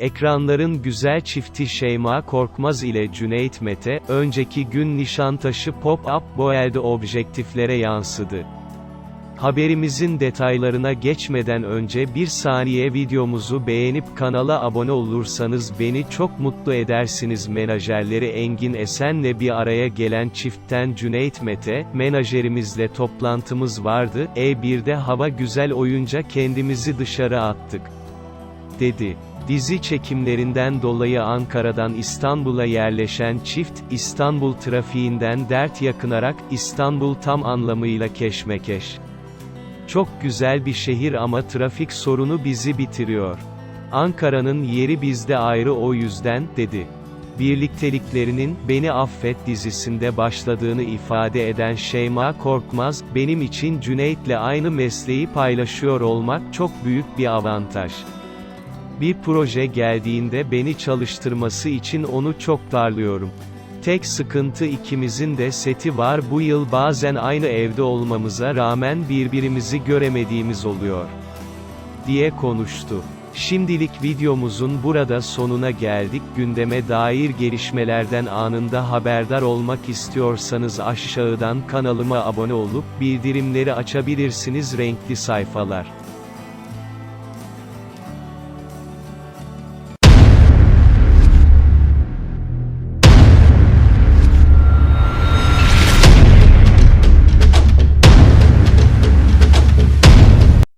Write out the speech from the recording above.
Ekranların güzel çifti Şeyma Korkmaz ile Cüneyt Mete, önceki gün Nişantaşı Pop-Up Boel'de objektiflere yansıdı. Haberimizin detaylarına geçmeden önce bir saniye videomuzu beğenip kanala abone olursanız beni çok mutlu edersiniz. Menajerleri Engin Esen'le bir araya gelen çiftten Cüneyt Mete, menajerimizle toplantımız vardı, E1'de hava güzel oyunca kendimizi dışarı attık. Dedi. Dizi çekimlerinden dolayı Ankara'dan İstanbul'a yerleşen çift, İstanbul trafiğinden dert yakınarak, İstanbul tam anlamıyla keşmekeş. Çok güzel bir şehir ama trafik sorunu bizi bitiriyor. Ankara'nın yeri bizde ayrı o yüzden, dedi. Birlikteliklerinin, Beni Affet dizisinde başladığını ifade eden Şeyma Korkmaz, benim için Cüneyt'le aynı mesleği paylaşıyor olmak çok büyük bir avantaj. Bir proje geldiğinde beni çalıştırması için onu çok darlıyorum. Tek sıkıntı ikimizin de seti var bu yıl bazen aynı evde olmamıza rağmen birbirimizi göremediğimiz oluyor. diye konuştu. Şimdilik videomuzun burada sonuna geldik. Gündeme dair gelişmelerden anında haberdar olmak istiyorsanız aşağıdan kanalıma abone olup bildirimleri açabilirsiniz renkli sayfalar.